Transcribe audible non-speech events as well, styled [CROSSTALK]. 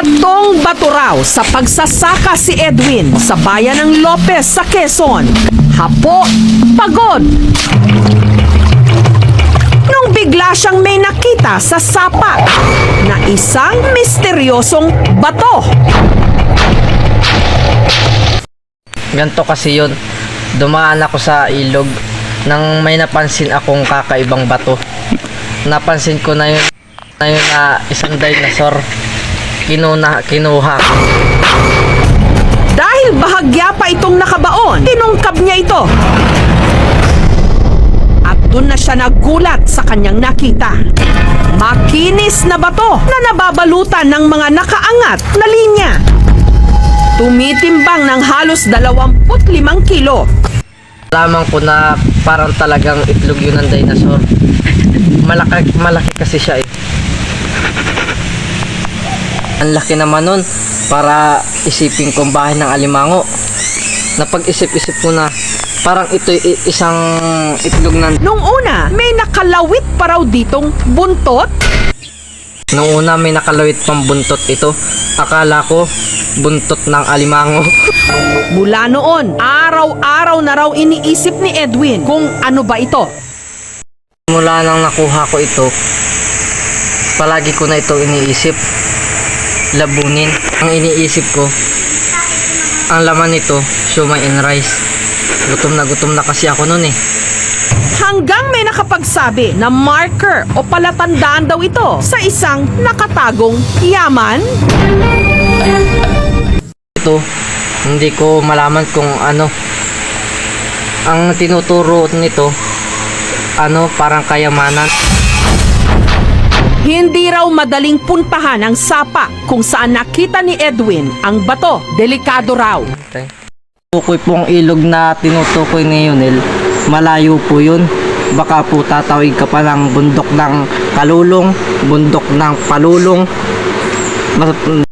Batong bato raw sa pagsasaka si Edwin sa bayan ng Lopez sa Quezon. Hapo, pagod. Nung bigla siyang may nakita sa sapa na isang misteryosong bato. Ganto kasi yun. Dumaan ako sa ilog nang may napansin akong kakaibang bato. Napansin ko na yun na yun na isang dinosaur. Kinuna, kinuha. ko. Dahil bahagya pa itong nakabaon, tinungkab niya ito. At doon na siya nagulat sa kanyang nakita. Makinis na bato na nababalutan ng mga nakaangat na linya. Tumitimbang ng halos 25 kilo. Lamang ko na parang talagang itlog yun ng dinosaur. Malaki, malaki kasi siya eh. Ang laki naman nun para isipin kong bahay ng alimango. Napag-isip-isip ko na parang ito isang itlog ng Nung una, may nakalawit pa raw ditong buntot. Nung una may nakalawit pang buntot ito. Akala ko buntot ng alimango. [LAUGHS] Mula noon, araw-araw na raw iniisip ni Edwin kung ano ba ito. Mula nang nakuha ko ito, palagi ko na ito iniisip. Labunin. Ang iniisip ko, ang laman nito, siomay and rice. Gutom na gutom na kasi ako noon eh. Hanggang may nakapagsabi na marker o palatandaan daw ito sa isang nakatagong yaman. Ito, hindi ko malaman kung ano. Ang tinuturo nito, ano, parang kayamanan. Hindi raw madaling puntahan ang sapa kung saan nakita ni Edwin ang bato. Delikado raw. Tukoy pong ilog na tinutukoy ni Yunel, malayo po yun. Baka po tatawid ka pa ng bundok ng kalulong, bundok ng palulong. Mas-